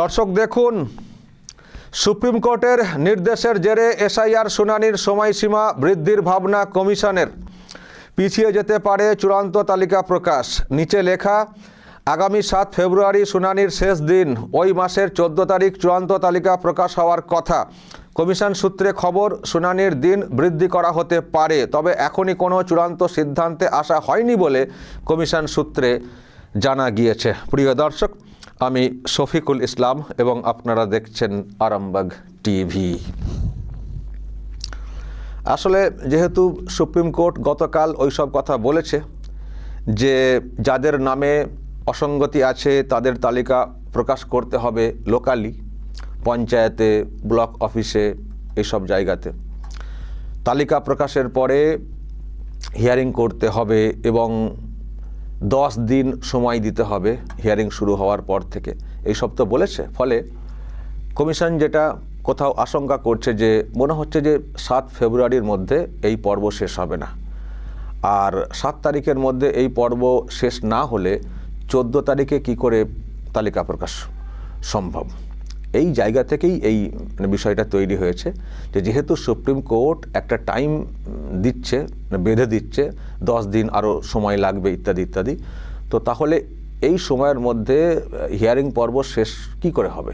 দর্শক, দেখুন, সুপ্রিম কোর্টের নির্দেশের জেরে এসআইআর শুনানির সময়সীমা বৃদ্ধির ভাবনা কমিশনের। পিছিয়ে যেতে পারে চূড়ান্ত তালিকা প্রকাশ। নিচে লেখা, আগামী সাত ফেব্রুয়ারি শুনানির শেষ দিন, ওই মাসের চোদ্দ তারিখ চূড়ান্ত তালিকা প্রকাশ হওয়ার কথা। কমিশন সূত্রে খবর, শুনানির দিন বৃদ্ধি করা হতে পারে, তবে এখনই কোনো চূড়ান্ত সিদ্ধান্তে আসা হয়নি বলে কমিশন সূত্রে জানা গিয়েছে। প্রিয় দর্শক আমি শফিকুল ইসলাম এবং আপনারা দেখছেন আরামবাগ টিভি। আসলে যেহেতু সুপ্রিম কোর্ট গতকাল ওইসব কথা বলেছে যে যাদের নামে অসঙ্গতি আছে তাদের তালিকা প্রকাশ করতে হবে লোকালি, পঞ্চায়েতে, ব্লক অফিসে এইসব জায়গাতে। তালিকা প্রকাশের পরে হিয়ারিং করতে হবে এবং দশ দিন সময় দিতে হবে হিয়ারিং শুরু হওয়ার পর থেকে। এই সব তো বলেছে, ফলে কমিশন যেটা কোথাও আশঙ্কা করছে যে, মনে হচ্ছে যে সাত ফেব্রুয়ারির মধ্যে এই পর্ব শেষ হবে না। আর সাত তারিখের মধ্যে এই পর্ব শেষ না হলে চোদ্দ তারিখে কি করে তালিকা প্রকাশ সম্ভব? এই জায়গা থেকেই এই মানে বিষয়টা তৈরি হয়েছে যে যেহেতু সুপ্রিম কোর্ট একটা টাইম দিচ্ছে মানে বেঁধে দিচ্ছে, দশ দিন আরও সময় লাগবে ইত্যাদি ইত্যাদি, তো তাহলে এই সময়ের মধ্যে হিয়ারিং পর্ব শেষ কি করে হবে?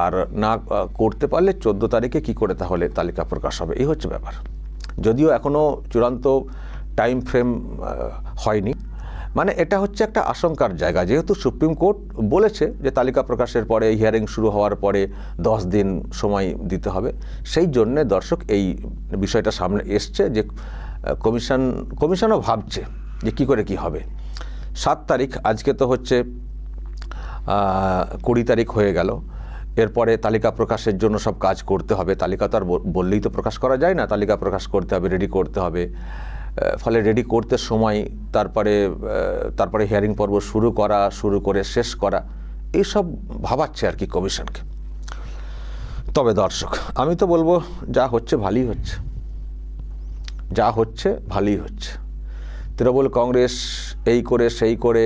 আর না করতে পারলে চোদ্দ তারিখে কি করে তাহলে তালিকা প্রকাশ হবে? এই হচ্ছে ব্যাপার। যদিও এখনও চূড়ান্ত টাইম ফ্রেম হয়নি। মানে এটা হচ্ছে একটা আশঙ্কার জায়গা। যেহেতু সুপ্রিম কোর্ট বলেছে যে তালিকা প্রকাশের পরে হিয়ারিং শুরু হওয়ার পরে দশ দিন সময় দিতে হবে। সেই জন্যে দর্শক এই বিষয়টা সামনে এসছে যে, কমিশন, কমিশনও ভাবছে যে কি করে কি হবে। সাত তারিখ, আজকে তো হচ্ছে কুড়ি তারিখ হয়ে গেল। এরপরে তালিকা প্রকাশের জন্য সব কাজ করতে হবে। তালিকা তো আর বললেই তো প্রকাশ করা যায় না। তালিকা প্রকাশ করতে হবে রেডি করতে হবে। ফলে রেডি করতে সময়, তারপরে তারপরে হিয়ারিং পর্ব শুরু করা, শুরু করে শেষ করা এইসব ভাবাচ্ছে আর কি কমিশনকে। তবে দর্শক, আমি তো বলব, যা হচ্ছে ভালোই হচ্ছে। যা হচ্ছে ভালোই হচ্ছে। তৃণমূল কংগ্রেস এই করে, সেই করে,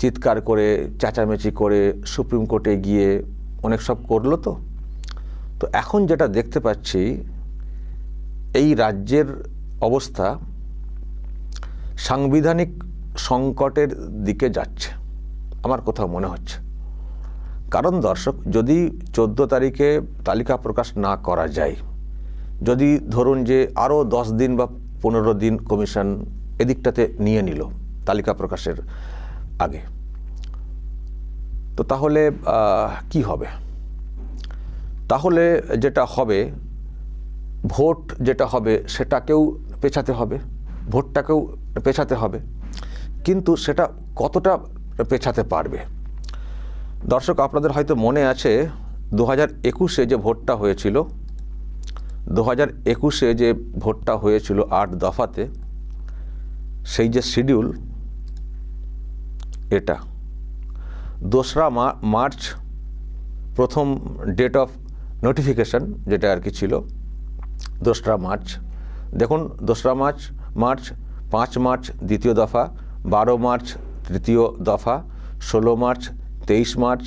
চিৎকার করে, চেঁচামেচি করে, সুপ্রিম কোর্টে গিয়ে অনেক সব করল তো। তো এখন যেটা দেখতে পাচ্ছি, এই রাজ্যের অবস্থা সাংবিধানিক সংকটের দিকে যাচ্ছে, আমার কোথাও মনে হচ্ছে। কারণ দর্শক, যদি চোদ্দ তারিখে তালিকা প্রকাশ না করা যায়, যদি ধরুন যে আরও দশ দিন বা পনেরো দিন কমিশন এদিকটাতে নিয়ে নিল তালিকা প্রকাশের আগে, তো তাহলে কি হবে? তাহলে যেটা হবে, ভোট যেটা হবে সেটাকেও পেছাতে হবে, ভোটটাকেও পেছাতে হবে। কিন্তু সেটা কতটা পেছাতে পারবে? দর্শক, আপনাদের হয়তো মনে আছে দু হাজার একুশে যে ভোটটা হয়েছিল দু হাজার একুশে যে ভোটটা হয়েছিল আট দফাতে, সেই যে শিডিউল, এটা। দোসরা মার্চ, প্রথম ডেট অফ নোটিফিকেশন, যেটা আর কি ছিল, দোসরা মার্চ। দেখুন, দোসরা মার্চ মার্চ, পাঁচ মার্চ, দ্বিতীয় দফা, বারো মার্চ, তৃতীয় দফা, ষোলো মার্চ, তেইশ মার্চ,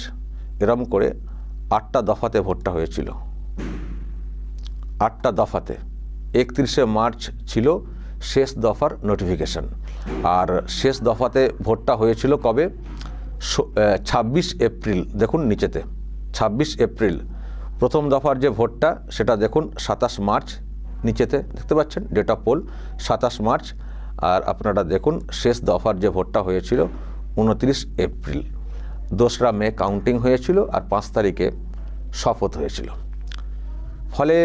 এরম করে আটটা দফাতে ভোটটা হয়েছিল। আটটা দফাতে। একত্রিশে মার্চ ছিল শেষ দফার নোটিফিকেশন। আর শেষ দফাতে ভোটটা হয়েছিল কবে? ছাব্বিশ এপ্রিল, দেখুন নিচেতে। ছাব্বিশ এপ্রিল। প্রথম দফার যে ভোটটা, সেটা দেখুন সাতাশ মার্চ নিচেতে দেখতে পাচ্ছেন ডেট অফ পোল সাতাশ মার্চ। আর আপনারা দেখুন, শেষ দফার যে ভোটটা হয়েছিল, উনত্রিশ এপ্রিল। দোসরা মে কাউন্টিং হয়েছিল আর পাঁচ তারিখে শপথ হয়েছিল। ফলে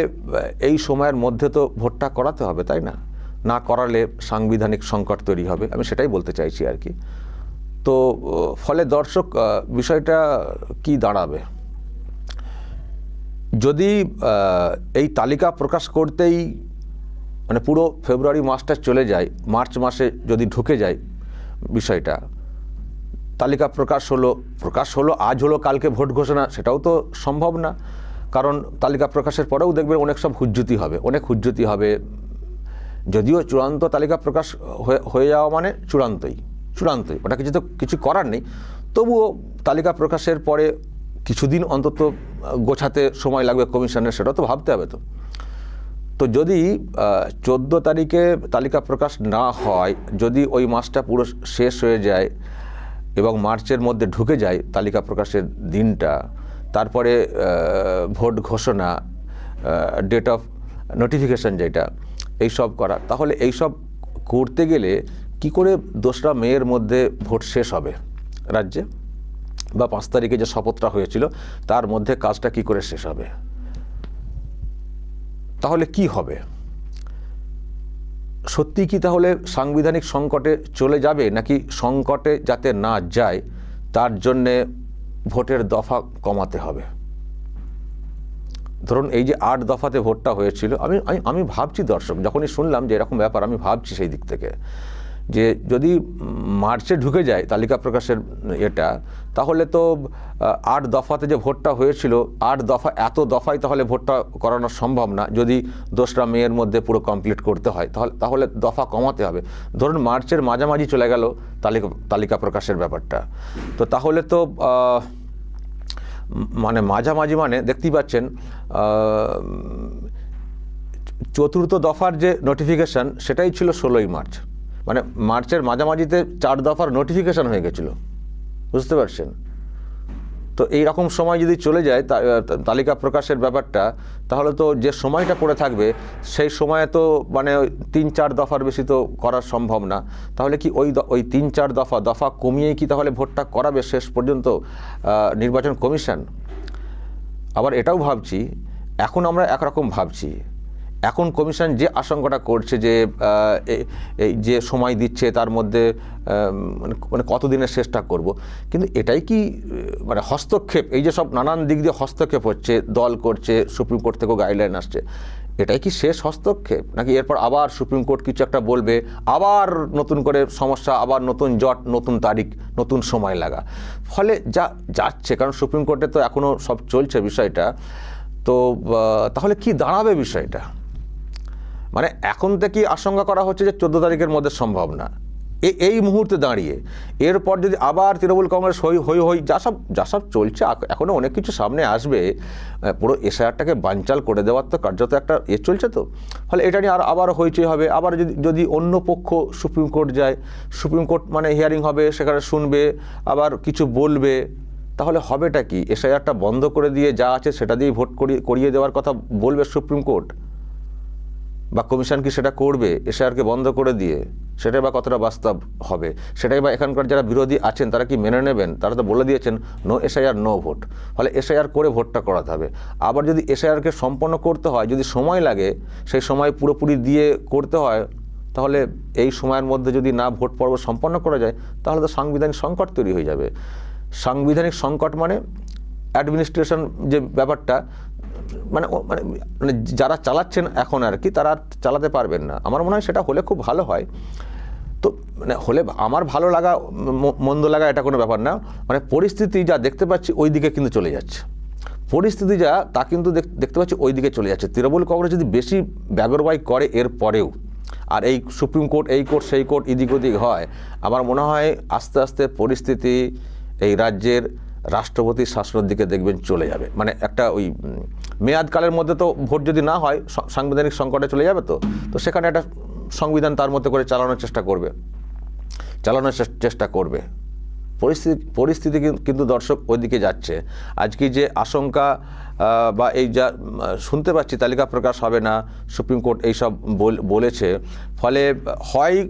এই সময়ের মধ্যে তো ভোটটা করাতে হবে, তাই না? না করালে সাংবিধানিক সংকট তৈরি হবে, আমি সেটাই বলতে চাইছি আর কি। তো ফলে দর্শক বিষয়টা কি দাঁড়াবে? যদি এই তালিকা প্রকাশ করতেই মানে পুরো ফেব্রুয়ারি মাসটা চলে যায়, মার্চ মাসে যদি ঢুকে যায় বিষয়টা, তালিকা প্রকাশ হলো প্রকাশ হলো, আজ হলো, কালকে ভোট ঘোষণা, সেটাও তো সম্ভব না। কারণ তালিকা প্রকাশের পরেও দেখবেন অনেক সব হুজ্জতি হবে, অনেক হুজ্জতি হবে। যদিও চূড়ান্ত তালিকা প্রকাশ হয়ে যাওয়া মানে চূড়ান্তই চূড়ান্তই, ওটা কিছু তো কিছু করার নেই। তবুও তালিকা প্রকাশের পরে কিছুদিন অন্তত গোছাতে সময় লাগবে কমিশনের সেটা তো ভাবতে হবে তো। তো যদি চোদ্দ তারিখে তালিকা প্রকাশ না হয়, যদি ওই মাসটা পুরো শেষ হয়ে যায় এবং মার্চের মধ্যে ঢুকে যায় তালিকা প্রকাশের দিনটা, তারপরে ভোট ঘোষণা ডেট অফ নোটিফিকেশন যেটা, এইসব করা, তাহলে এইসব করতে গেলে কি করে দোসরা মেয়ের মধ্যে ভোট শেষ হবে রাজ্যে? বা পাঁচ তারিখে যে শপথটা হয়েছিল, তার মধ্যে কাজটা কি করে শেষ হবে? তাহলে কি হবে? সত্যি কি তাহলে সাংবিধানিক সংকটে চলে যাবে, নাকি সংকটে যাতে না যায়, তার জন্যে ভোটের দফা কমাতে হবে? ধরুন, এই যে আট দফাতে ভোটটা হয়েছিল, আমি আমি ভাবছি দর্শক, যখনই শুনলাম যে এরকম ব্যাপার, আমি ভাবছি সেই দিক থেকে। যে যদি মার্চে ঢুকে যায় তালিকা প্রকাশের এটা, তাহলে তো আট দফাতে যে ভোটটা হয়েছিল, আট দফা, এত দফায় তাহলে ভোটটা করানো সম্ভব না। যদি দোসরা মেয়ের মধ্যে পুরো কমপ্লিট করতে হয়, তাহলে তাহলে দফা কমাতে হবে। ধরুন মার্চের মাঝামাঝি চলে গেল তালিকা তালিকা প্রকাশের ব্যাপারটা। তো তাহলে তো মানে মাঝামাঝি মানে দেখতেই পাচ্ছেন চতুর্থ দফার যে নোটিফিকেশন সেটাই ছিল ষোলোই মার্চ। মানে মার্চের মাঝামাঝিতে চার দফার নোটিফিকেশন হয়ে গেছিল। বুঝতে পারছেন? তো এই রকম সময় যদি চলে যায় তালিকা প্রকাশের ব্যাপারটা, তাহলে তো যে সময়টা পড়ে থাকবে, সেই সময়ে তো মানে তিন চার দফার বেশি তো করা সম্ভব না। তাহলে কি ওই ওই তিন চার দফা দফা কমিয়ে কি তাহলে ভোটটা করাবে শেষ পর্যন্ত নির্বাচন কমিশন? আবার এটাও ভাবছি, এখন আমরা একরকম ভাবছি এখন কমিশন যে আশঙ্কাটা করছে যে যে সময় দিচ্ছে তার মধ্যে মানে মানে কতদিনের শেষটা করব। কিন্তু এটাই কি মানে হস্তক্ষেপ, এই যে সব নানান দিক দিয়ে হস্তক্ষেপ হচ্ছে, দল করছে, সুপ্রিম কোর্ট থেকেও গাইডলাইন আসছে, এটাই কি শেষ হস্তক্ষেপ? নাকি এরপর আবার সুপ্রিম কোর্ট কিছু একটা বলবে, আবার নতুন করে সমস্যা, আবার নতুন জট, নতুন তারিখ, নতুন সময় লাগা। ফলে যা যাচ্ছে, কারণ সুপ্রিম কোর্টে তো এখনও সব চলছে বিষয়টা, তো তাহলে কি দাঁড়াবে বিষয়টা? মানে এখন থেকে আশঙ্কা করা হচ্ছে যে চোদ্দ তারিখের মধ্যে সম্ভব না। এই মুহূর্তে দাঁড়িয়ে। এরপর যদি আবার তৃণমূল কংগ্রেস হই হই হই, যা সব যা সব চলছে এখনও অনেক কিছু সামনে আসবে পুরো এসআইআরটাকে বানচাল করে দেওয়ার তো কার্যত একটা এ চলছে তো। ফলে এটা নিয়ে আর আবার হইচই হবে। আবার যদি যদি অন্য পক্ষ সুপ্রিম কোর্ট যায়, সুপ্রিম কোর্ট মানে হিয়ারিং হবে, সেখানে শুনবে, আবার কিছু বলবে, তাহলে হবেটা কি? এসআইআরটা বন্ধ করে দিয়ে যা আছে সেটা দিয়েই ভোট করিয়ে দেওয়ার কথা বলবে সুপ্রিম কোর্ট? বা কমিশন কি সেটা করবে এসআইআরকে বন্ধ করে দিয়ে, সেটাই বা কতটা বাস্তব হবে? সেটাই বা এখানকার যারা বিরোধী আছেন, তারা কি মেনে নেবেন? তারা তো বলে দিয়েছেন, নো এসআইআর, নো ভোট। ফলে এসআইআর করে ভোটটা করাতে হবে। আবার যদি এসআইআরকে সম্পন্ন করতে হয়, যদি সময় লাগে, সেই সময় পুরোপুরি দিয়ে করতে হয়, তাহলে এই সময়ের মধ্যে যদি না ভোট পর্ব সম্পন্ন করা যায়, তাহলে তো সাংবিধানিক সংকট তৈরি হয়ে যাবে। সাংবিধানিক সংকট মানে অ্যাডমিনিস্ট্রেশন যে ব্যাপারটা মানে মানে মানে যারা চালাচ্ছেন এখন আর কি, তারা চালাতে পারবেন না। আমার মনে হয় সেটা হলে খুব ভালো হয়। তো মানে হলে আমার ভালো লাগা মন্দ লাগা এটা কোনো ব্যাপার না। মানে পরিস্থিতি যা দেখতে পাচ্ছি ওই দিকে কিন্তু চলে যাচ্ছে। পরিস্থিতি যা, তা কিন্তু দেখতে পাচ্ছি ওই দিকে চলে যাচ্ছে। তৃণমূল কংগ্রেস যদি বেশি ব্যাগরবাই করে এর পরেও, আর এই সুপ্রিম কোর্ট, এই কোর্ট, সেই কোর্ট, এদিক ওদিক হয়, আমার মনে হয় আস্তে আস্তে পরিস্থিতি এই রাজ্যের রাষ্ট্রপতির শাসনের দিকে দেখবেন চলে যাবে। মানে একটা ওই মেয়াদকালের মধ্যে তো ভোট যদি না হয় সাংবিধানিক সংকটে চলে যাবে তো। তো সেখানে একটা সংবিধান তার মধ্যে করে চালানোর চেষ্টা করবে। চালানোর চেষ্টা করবে। পরিস্থিতি পরিস্থিতি কিন্তু দর্শক ওইদিকে যাচ্ছে। আজকে যে আশঙ্কা বা এই যা শুনতে পাচ্ছি, তালিকা প্রকাশ হবে না, সুপ্রিম কোর্ট এইসব বল- বলেছে। ফলে হয়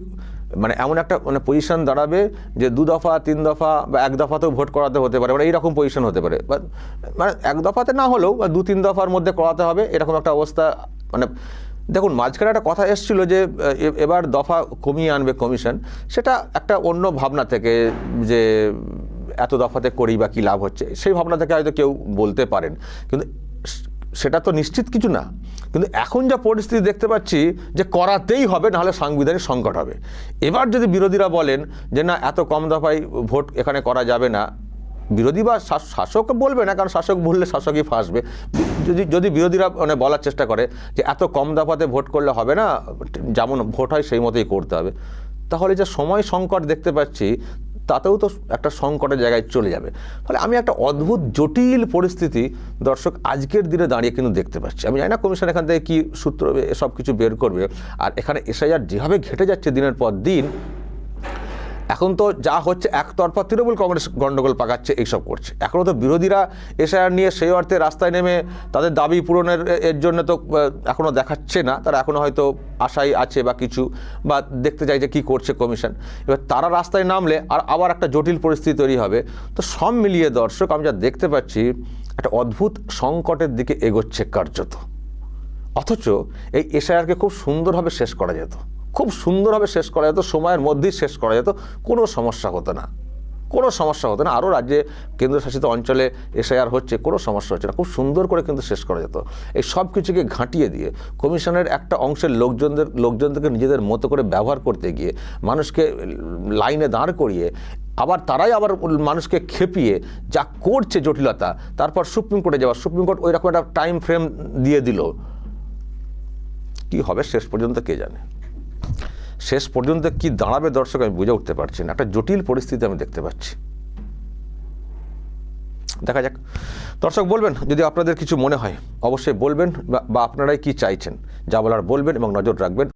মানে এমন একটা মানে পজিশন দাঁড়াবে যে দু দফা, তিন দফা বা এক দফাতেও ভোট করাতে হতে পারে মানে এইরকম পজিশন হতে পারে। মানে এক দফাতে না হলেও বা দু, তিন দফার মধ্যে করাতে হবে, এরকম একটা অবস্থা মানে দেখুন, মাঝখানে একটা কথা এসেছিল যে এবার দফা কমিয়ে আনবে কমিশন সেটা একটা অন্য ভাবনা থেকে যে এত দফাতে করি বা কী লাভ হচ্ছে, সেই ভাবনা থেকে হয়তো কেউ বলতে পারেন। কিন্তু সেটা তো নিশ্চিত কিছু না। কিন্তু এখন যা পরিস্থিতি দেখতে পাচ্ছি যে করাতেই হবে, নাহলে সাংবিধানিক সংকট হবে। এবার যদি বিরোধীরা বলেন যে না, এত কম দফায় ভোট এখানে করা যাবে না, বিরোধী বা শাসক বলবে না, কারণ শাসক বললে শাসকই ফাঁসবে। যদি যদি বিরোধীরা মানে বলার চেষ্টা করে যে এত কম দফাতে ভোট করলে হবে না, যেমন ভোট হয় সেই মতোই করতে হবে। তাহলে যে সময় সংকট দেখতে পাচ্ছি তাতেও তো একটা সংকটের জায়গায় চলে যাবে। ফলে আমি একটা অদ্ভুত, জটিল পরিস্থিতি দর্শক আজকের দিনে দাঁড়িয়ে কিন্তু দেখতে পাচ্ছি। আমি জানি না কমিশন এখান থেকে কী সূত্র সব কিছু বের করবে। আর এখানে এসআইআর যেভাবে ঘেটে যাচ্ছে দিনের পর দিন এখন তো যা হচ্ছে, একতরফা তৃণমূল কংগ্রেস গণ্ডগোল পাকাচ্ছে, এইসব করছে। এখনও তো বিরোধীরা এসআইআর নিয়ে সেই অর্থে রাস্তায় নেমে তাদের দাবি পূরণের এর জন্য তো এখনও দেখাচ্ছে না। তারা এখনও হয়তো আশাই আছে বা কিছু, বা দেখতে চাই যে কি করছে কমিশন। এবার তারা রাস্তায় নামলে আর আবার একটা জটিল পরিস্থিতি তৈরি হবে। তো সব মিলিয়ে দর্শক, আমি যা দেখতে পাচ্ছি, একটা অদ্ভুত সংকটের দিকে এগোচ্ছে কার্যত। অথচ এই এসআইআরকে খুব সুন্দরভাবে শেষ করা যেত। খুব সুন্দরভাবে শেষ করা যেত, সময়ের মধ্যেই শেষ করা যেত। কোনো সমস্যা হতো না। কোনো সমস্যা হতো না। আরও রাজ্যে কেন্দ্রশাসিত অঞ্চলে এসআইআর হচ্ছে, কোনো সমস্যা হচ্ছে না। খুব সুন্দর করে কিন্তু শেষ করা যেত। এই সব কিছুকে ঘাঁটিয়ে দিয়ে কমিশনের একটা অংশের লোকজনদের, লোকজনদেরকে নিজেদের মতো করে ব্যবহার করতে গিয়ে মানুষকে লাইনে দাঁড় করিয়ে আবার তারাই আবার মানুষকে খেপিয়ে যা করছে জটিলতা, তারপর সুপ্রিম কোর্টে যাওয়া। সুপ্রিম কোর্ট ওই রকম একটা টাইম ফ্রেম দিয়ে দিল। কি হবে? শেষ পর্যন্ত কে জানে? শেষ পর্যন্ত কি দাঁড়াবে দর্শক আমি বুঝে উঠতে পারছি না। একটা জটিল পরিস্থিতি আমি দেখতে পাচ্ছি। দেখা যাক। দর্শক বলবেন, যদি আপনাদের কিছু মনে হয়, অবশ্যই বলবেন বা- আপনারাই কি চাইছেন, যা বলার বলবেন এবং নজর রাখবেন।